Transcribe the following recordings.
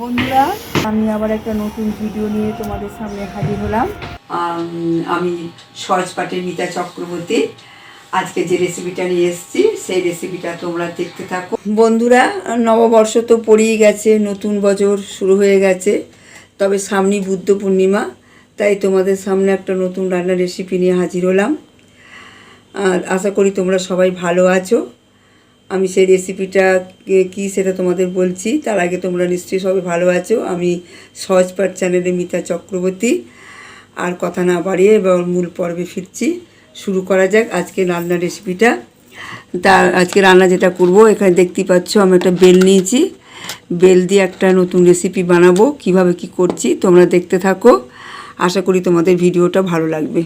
বন্ধুরা আমি আবার একটা নতুন ভিডিও নিয়ে তোমাদের সামনে হাজির হলাম। আম, আমি সহজপাটের মিতা চক্রবর্তী। আজকে যে রেসিপিটা নিয়ে এসেছি সেই রেসিপিটা তোমরা দেখতে থাকো। বন্ধুরা নববর্ষ তো পড়েই গেছে নতুন বছর শুরু হয়ে গেছে তবে সামনে বুদ্ধ পূর্ণিমা তাই তোমাদের সামনে একটা নতুন রান্নার রেসিপি নিয়ে হাজির হলাম। আর আশা করি তোমরা সবাই ভালো আছো। আমি সেই রেসিপিটা কি সেটা তোমাদের বলছি। তার আগে তোমরা নিশ্চয়ই সবাই ভালো আছো। আমি সহজপাঠ চ্যানেলে মিতা চক্রবর্তী। আর কথা না বাড়িয়ে এবার মূল পর্বে ফিরছি। শুরু করা যাক আজকে রান্নার রেসিপিটা তা আজকে রান্না যেটা করব, এখানে দেখতেই পাচ্ছ আমি একটা বেল নিয়েছি। বেল দিয়ে একটা নতুন রেসিপি বানাবো। কীভাবে কি করছি তোমরা দেখতে থাকো। আশা করি তোমাদের ভিডিওটা ভালো লাগবে।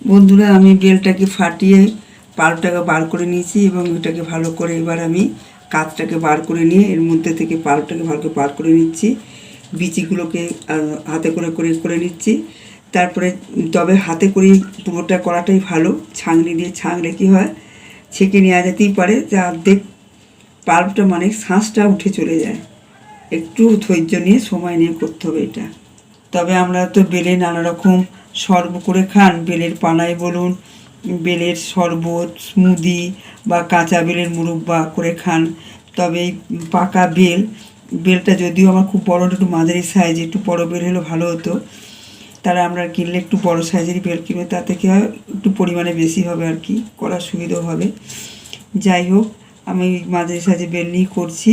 বন্ধুরা, আমি বেলটাকে ফাটিয়ে পাল্পটাকে বার করে নিয়েছি এবং এটাকে ভালো করে এবার আমি কাঁচটাকে বার করে নিয়ে এর মধ্যে থেকে পাল্পটাকে ভালো করে বার করে নিচ্ছি। বিচিগুলোকে হাতে করে করে করে নিচ্ছি। তারপরে তবে হাতে করে পুরোটা করাটাই ভালো। ছাঁকনি দিয়ে ছাঁকলে কী হয়, ছেঁকে নেওয়া যেতেই পারে, যা অর্ধেক পাল্পটা মানে শ্বাসটা উঠে চলে যায়। একটু ধৈর্য নিয়ে সময় নিয়ে করতে হবে এটা। তবে আমরা তো বেলে নানা রকম শরব করে খান। বেলের পানায় বলুন বেলের শরবত, স্মুদি বা কাঁচা বেলের মুরব্বা করে খান। তবে এই পাকা বেল, বেলটা যদিও আমার খুব বড় একটু মাঝারি সাইজ একটু বড় বেল হলে ভালো হতো। তারা আমরা কিনলে একটু বড় সাইজেরই বেল কিনবে তাতে কি হয় একটু পরিমাণে বেশি হবে আর কি, করার সুবিধাও হবে। যাই হোক, আমি মাঝারি সাইজে বেল নিয়েই করছি।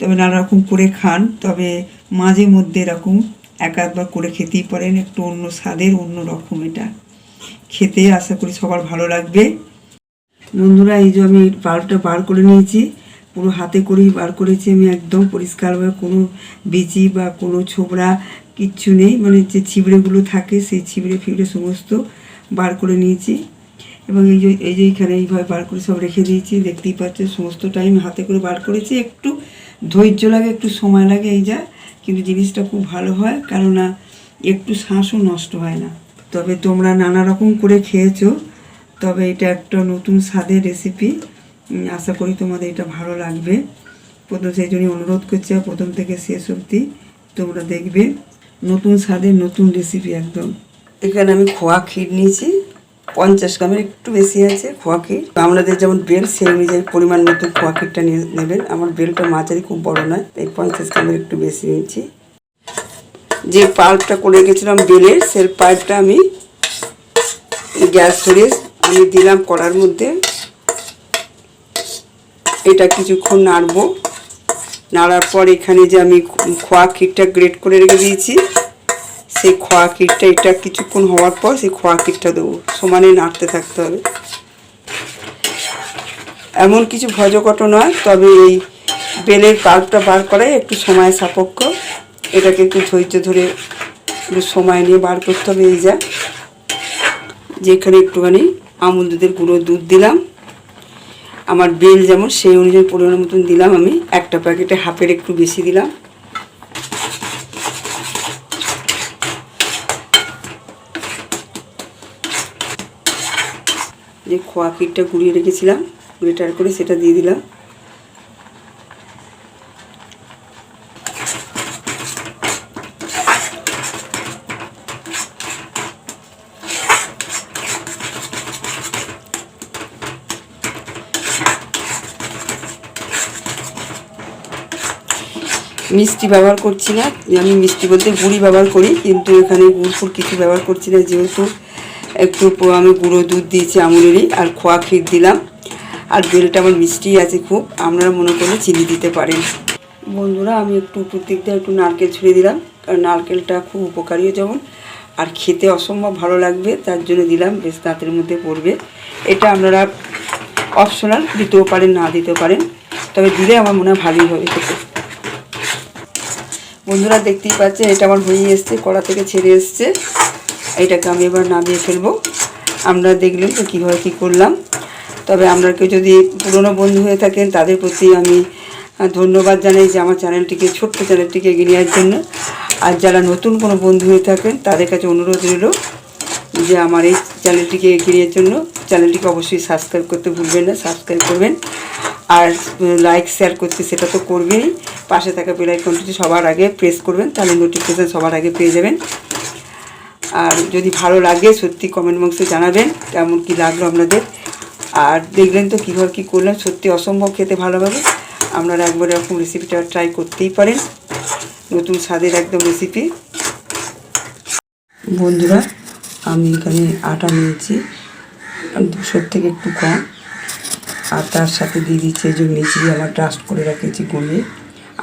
তবে নানা রকম করে খান, তবে মাঝে মধ্যে এরকম এক একবার করে খেতেই পারেন, একটু অন্য স্বাদের, অন্য রকম এটা। খেতে আশা করি সবার ভালো লাগবে। বন্ধুরা, এই যে আমি পাল্পটা বার করে নিয়েছি, পুরো হাতে করেই বার করেছি আমি একদম পরিষ্কারভাবে, কোনো বিচি বা কোনো ছোবড়া কিচ্ছু নেই মানে যে ছিবড়েগুলো থাকে সেই ছিবড়ে ফিবড়ে সমস্ত বার করে নিয়েছি। এবং এই যে এই যে এখানে এইভাবে বার করে সব রেখে দিয়েছি, দেখতেই পাচ্ছ সমস্ত টাইম হাতে করে বার করেছি। একটু ধৈর্য লাগে, একটু সময় লাগে এই যা, কিন্তু জিনিসটা খুব ভালো হয়, কেননা একটু শ্বাসও নষ্ট হয় না। তবে তোমরা নানা রকম করে খেয়েছো। তবে এটা একটা নতুন স্বাদের রেসিপি আশা করি তোমাদের এটা ভালো লাগবে। প্রথম সেই জন্যই অনুরোধ করছি প্রথম থেকে শেষ অবধি তোমরা দেখবে। নতুন স্বাদের নতুন রেসিপি একদম। এখানে আমি খোয়া ক্ষীর নিয়েছি। পঞ্চাশ গ্রামের একটু বেশি আছে খোয়া ক্ষীর। আমাদের যেমন বেল, সেই অনুযায়ী পরিমাণ মতো খোয়া ক্ষীরটা নিয়ে নেবেন। আমার বেলটা মাঝারি, খুব বড় নয়, তাই পঞ্চাশ গ্রামের একটু বেশি নিয়েছি। যে পাল্পটা করে গেছিলাম বেলের সেই পাইপটা আমি গ্যাস ধরে আমি দিলাম কড়ার মধ্যে। এটা কিছুক্ষণ নাড়বো। নাড়ার পর এখানে যে আমি খোয়া ক্ষীরটা গ্রেট করে রেখে দিয়েছি, সেই খোয়া ক্ষীরটা এটা কিছুক্ষণ হওয়ার পর সেই খোয়া ক্ষীরটা দেবো। সমানে নাড়তে থাকতে হবে। এমন কিছু ভজকট নয়, তবে এই বেলের পাল্পটা বার করাই একটু সময় সাপেক্ষ। এটাকে একটু ধৈর্য ধরে একটু সময় নিয়ে বার করতে হবে, এই যা। যেখানে একটুখানি আমুল দুধের গুঁড়ো দুধ দিলাম। আমার বেল যেমন সেই অনুযায়ী পরিমাণ মতন দিলাম আমি। একটা প্যাকেটে হাফের একটু বেশি দিলাম। যে খোয়া ক্ষীরটা গুঁড়িয়ে রেখেছিলাম, গ্রেটার করে সেটা দিয়ে দিলাম। মিষ্টি ব্যবহার করছি না। আমি মিষ্টি বলতে গুড়ি ব্যবহার করি, কিন্তু এখানে গুড় ফুড় কিছু ব্যবহার করছি না, যেহেতু একটু আমি গুঁড়ো দুধ দিয়েছি আমুলেরই, আর খোয়া ক্ষীর দিলাম। আর বেলটা আমার মিষ্টি আছে খুব, আপনারা মনে করলে চিনি দিতে পারেন। বন্ধুরা, আমি একটু উপর দিয়ে একটু নারকেল ছুঁড়ে দিলাম, কারণ নারকেলটা খুব উপকারীও যেমন, আর খেতে অসম্ভব ভালো লাগবে, তার জন্য দিলাম, বেশ দাঁতের মধ্যে পড়বে। এটা আপনারা অপশনাল দিতেও পারেন, না দিতেও পারেন, তবে দিলে আমার মনে হয় ভালোই হবে খেতে। বন্ধুরা দেখতেই পাচ্ছেন, এটা আমার হয়ে এসছে, কড়া থেকে ছেড়ে এসছে। এটাকে আমি এবার নামিয়ে ফেলব। আমরা দেখলেন তো কীভাবে কী করলাম। তবে আপনারা কেউ যদি পুরনো বন্ধু হয়ে থাকেন, তাদের প্রতি আমি ধন্যবাদ জানাই যে আমার চ্যানেলটিকে, ছোট্ট চ্যানেলটিকে এগিয়ে নেওয়ার জন্য। আর যারা নতুন কোনো বন্ধু হয়ে থাকেন, তাদের কাছে অনুরোধ রইল যে আমার এই চ্যানেলটিকে এগিয়ে নেওয়ার জন্য। চ্যানেলটিকে অবশ্যই সাবস্ক্রাইব করতে ভুলবেন না, সাবস্ক্রাইব করবেন। আর লাইক শেয়ার করতে সেটা তো করবেনই। পাশে থাকা বেল আইকনটি সবার আগে প্রেস করবেন, তাহলে নোটিফিকেশান সবার আগে পেয়ে যাবেন। আর যদি ভালো লাগে, সত্যি কমেন্ট বক্সে জানাবেন, কেমন কি লাগল আপনাদের। আর দেখলেন তো কীভাবে কী করলাম, সত্যি অসম্ভব খেতে ভালোভাবে আপনারা একবার এরকম রেসিপিটা ট্রাই করতেই পারেন। নতুন স্বাদের একদম রেসিপি বন্ধুরা, আমি এখানে আটা নিয়েছি, দুশোর থেকে একটু কম। আর তার সাথে দিয়ে দিচ্ছি এই যে মিচি আমার ট্রাস্ট করে রেখেছি গুঁড়িয়ে।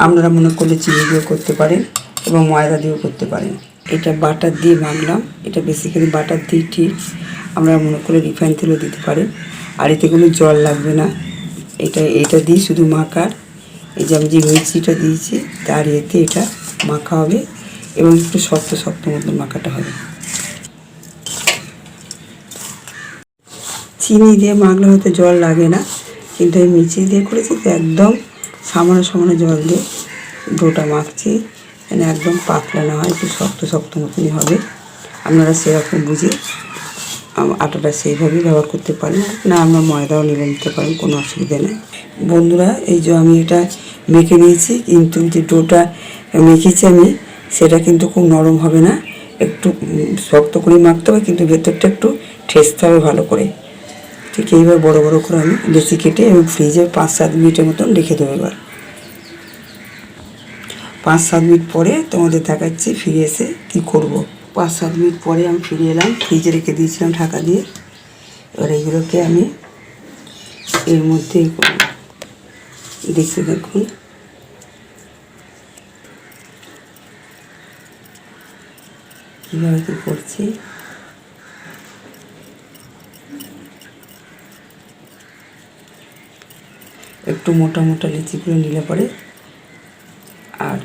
আপনারা মনে করলে চিনি দিয়েও করতে পারেন এবং ময়দা দিয়েও করতে পারেন। এটা বাটার দিয়ে মাখলাম। এটা বেসিক্যালি বাটার দিয়ে ঠিক আপনারা মনে করলে রিফাইন তেলও দিতে পারেন আর এতে কোনো জল লাগবে না। এটা এটা দিই শুধু মাখার। এই যে আমি যে মিক্সিটা দিয়েছি, তার এতে এটা মাখা হবে এবং একটু শক্ত শক্ত মতন মাখাটা হবে। চিনি দিয়ে মাখলে হয়তো জল লাগে না। কিন্তু আমি মিচি দিয়ে করেছি তো একদম সামান্য সামান্য জল দিয়ে ডোটা মাখছি। মানে একদম পাতলা না হয়, একটু শক্ত শক্ত মতনই হবে। আপনারা সেরকম বুঝে আটাটা সেইভাবেই ব্যবহার করতে পারেন। না, আমরা ময়দাও নিলে নিতে পারেন, কোনো অসুবিধা নেই। বন্ধুরা, এই যে আমি এটা মেখে নিয়েছি, কিন্তু যে ডোটা মেখেছি আমি, সেটা কিন্তু খুব নরম হবে না। একটু শক্ত করে মাখতে হবে, কিন্তু ভেতরটা একটু ঠেসতে হবে ভালো করে। ঠিক এইবার বড় বড় করে আমি লেচি কেটে এবং ফ্রিজে পাঁচ সাত মিনিটের মতন রেখে দেবো এবার। পাঁচ সাত মিনিট পরে তোমাদের দেখাচ্ছি, ফিরে এসে কি করব। পাঁচ সাত মিনিট পরে আমি ফিরে এলাম, ফ্রিজে রেখে দিয়েছিলাম ঢাকা দিয়ে। এবার এইগুলোকে আমি এর মধ্যে দেখতে দেখুন কীভাবে কী করছি? একটু মোটা মোটা লিচিগুলো নিলে পরে আর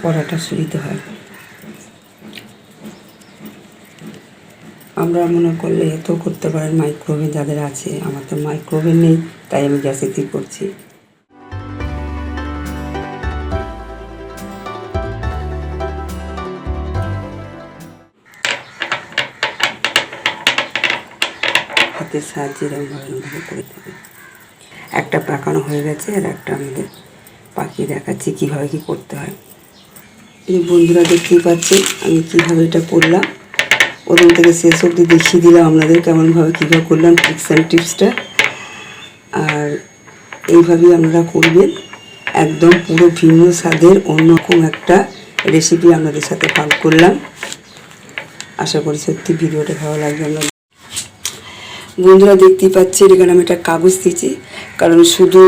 কড়াটা সুবিধে হয়। আমরা মনে করলে এতেও করতে পারেন মাইক্রোওভেন যাদের আছে, আমার তো মাইক্রোওভেন নেই, তাই আমি গ্যাসেতেই করছি। হাতের সাহায্যে এরকমভাবে করে দেবে একটা পাকানো হয়ে গেছে, আর একটা আমাদের পাখি দেখাচ্ছি, কীভাবে কী করতে হয়। এই বন্ধুরা দেখতেই পাচ্ছে আমি কীভাবে এটা করলাম। প্রথম থেকে শেষ অবধি দেখিয়ে দিলাম আপনাদের কেমনভাবে কীভাবে করলাম ট্রিক্স অ্যান্ড টিপসটা আর এইভাবেই আপনারা করবেন। একদম পুরো ভিন্ন স্বাদের, অন্যরকম একটা রেসিপি আপনাদের সাথে ভাগ করলাম। আশা করি সত্যি ভিডিওটা ভালো লাগবে আপনাদের। বন্ধুরা দেখতেই পাচ্ছেন, এখানে আমি একটা কাগজ দিয়েছি। কারণ শুধু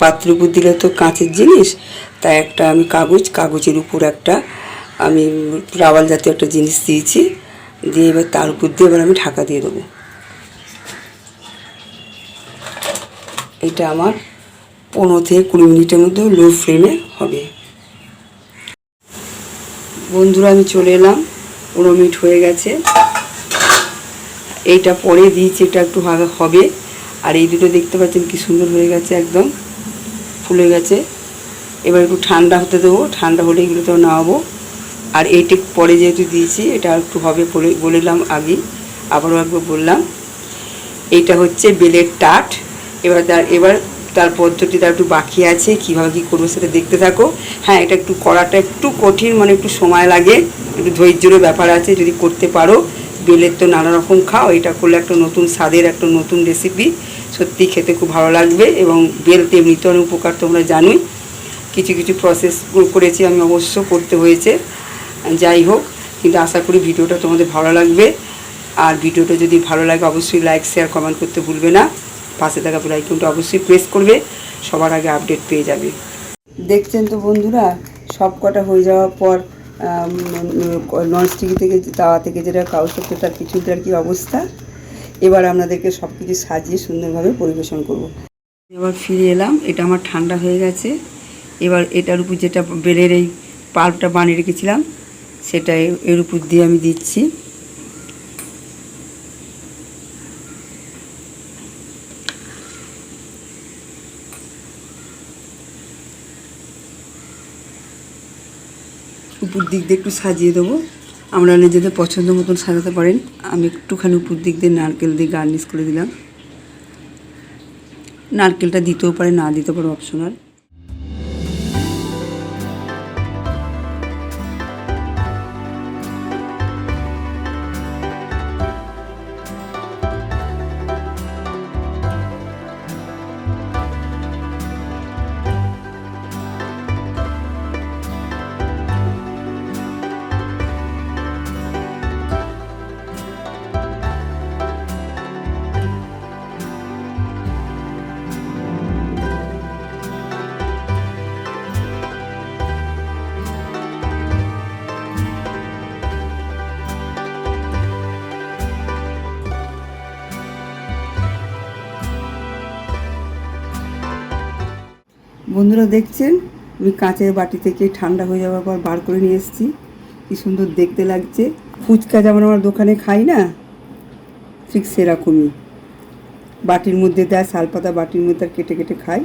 পাত্রের উপর দিলে তো কাঁচের জিনিস, তাই একটা আমি কাগজ, কাগজের উপর একটা আমি রাওয়াল জাতীয় একটা জিনিস দিয়েছি, দিয়ে এবার তার উপর দিয়ে এবার আমি ঢাকা দিয়ে দেবো। এটা আমার পনেরো থেকে কুড়ি মিনিটের মধ্যে লো ফ্লেমে হবে। বন্ধুরা, আমি চলে এলাম, পনেরো মিনিট হয়ে গেছে। এইটা পরে দিয়েছি, এটা একটু হবে। আর এই দুটো দেখতে পাচ্ছেন কি সুন্দর হয়ে গেছে একদম, ফুলে গেছে। এবার একটু ঠান্ডা হতে দেবো, ঠান্ডা হলে এগুলো তো নামাবো। আর এইটি পরে যেহেতু দিয়েছি, এটা একটু হবে বলে বলেলাম আগে আবারও একবার বললাম। এইটা হচ্ছে বেলের টাট এবার তার এবার তার পদ্ধতি তার একটু বাকি আছে, কীভাবে কী করব সেটা দেখতে থাকো। হ্যাঁ এটা একটু করাটা একটু কঠিন মানে একটু সময় লাগে। একটু ধৈর্যেরও ব্যাপার আছে, যদি করতে পারো। বেলের তো নানা রকম খাও, এটা করলে একটা নতুন স্বাদের, একটা নতুন রেসিপি সত্যি খেতে খুব ভালো লাগবে এবং বেল তো এমনিতে অনেক উপকার, তোমরা জানোই। কিছু কিছু প্রসেস করেছি আমি অবশ্য, করতে হয়েছে। যাই হোক, কিন্তু আশা করি ভিডিওটা তোমাদের ভালো লাগবে। আর ভিডিওটা যদি ভালো লাগে, অবশ্যই লাইক শেয়ার কমেন্ট করতে ভুলবে না। পাশে থাকা বেল আইকনটা অবশ্যই প্রেস করবে, সবার আগে আপডেট পেয়ে যাবে। দেখছেন তো বন্ধুরা সব কটা হয়ে যাওয়ার পর নন ননস্টিক থেকে তাওয়া থেকে যেটা কাউস করতে তার আর কি অবস্থা? এবার আপনাদেরকে সব কিছু সাজিয়ে সুন্দরভাবে পরিবেশন করব। এবার ফিরে এলাম, এটা আমার ঠান্ডা হয়ে গেছে। এবার এটার উপর যেটা বেলের এই পাল্পটা বানিয়ে রেখেছিলাম, সেটা এর উপর দিয়ে আমি দিচ্ছি। উপর দিক দিয়ে একটু সাজিয়ে দেবো। আমরা নিজেদের পছন্দ মতন সাজাতে পারেন। আমি একটুখানি উপর দিক দিয়ে নারকেল দিয়ে গার্নিশ করে দিলাম। নারকেলটা দিতেও পারে, না দিতে পারে অপশনাল বন্ধুরা দেখছেন? আমি কাঁচের বাটি থেকে ঠান্ডা হয়ে যাওয়ার পর বার করে নিয়ে এসেছি। কি সুন্দর দেখতে লাগছে। ফুচকা যেমন আমার দোকানে খাই না, ঠিক সেরকমই। বাটির মধ্যে দেয়, শালপাতা বাটির মধ্যে কেটে কেটে খাই,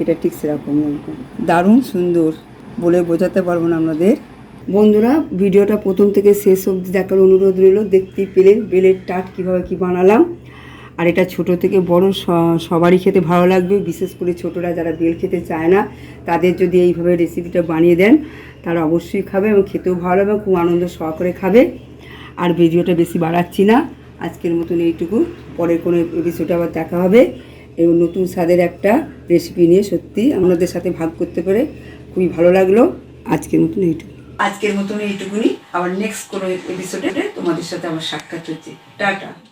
এটা ঠিক সেরকমই দারুণ সুন্দর, বলে বোঝাতে পারব না আপনাদের। বন্ধুরা, ভিডিওটা প্রথম থেকে শেষ অবধি দেখার অনুরোধ রইল। দেখতেই পেলেন, বেলের টাট কীভাবে কী বানালাম। আর এটা ছোট থেকে বড় সবারই খেতে ভালো লাগবে। বিশেষ করে ছোটরা যারা বেল খেতে চায় না, তাদের যদি এইভাবে রেসিপিটা বানিয়ে দেন, তারা অবশ্যই খাবে এবং খেতেও ভালো লাগবে, খুব আনন্দ সহকারে খাবে। আর ভিডিওটা বেশি বাড়াচ্ছি না। আজকের মতন এইটুকু। পরের কোনো এপিসোডে আবার দেখা হবে। এবং নতুন স্বাদের একটা রেসিপি নিয়ে সত্যি আপনাদের সাথে ভাগ করতে পেরে খুবই ভালো লাগল। আজকের মতন এইটুকু। আজকের মতন এইটুকুনি। আবার নেক্সট কোনো এপিসোডে তোমাদের সাথে আমার সাক্ষাৎ হচ্ছে। টাটা।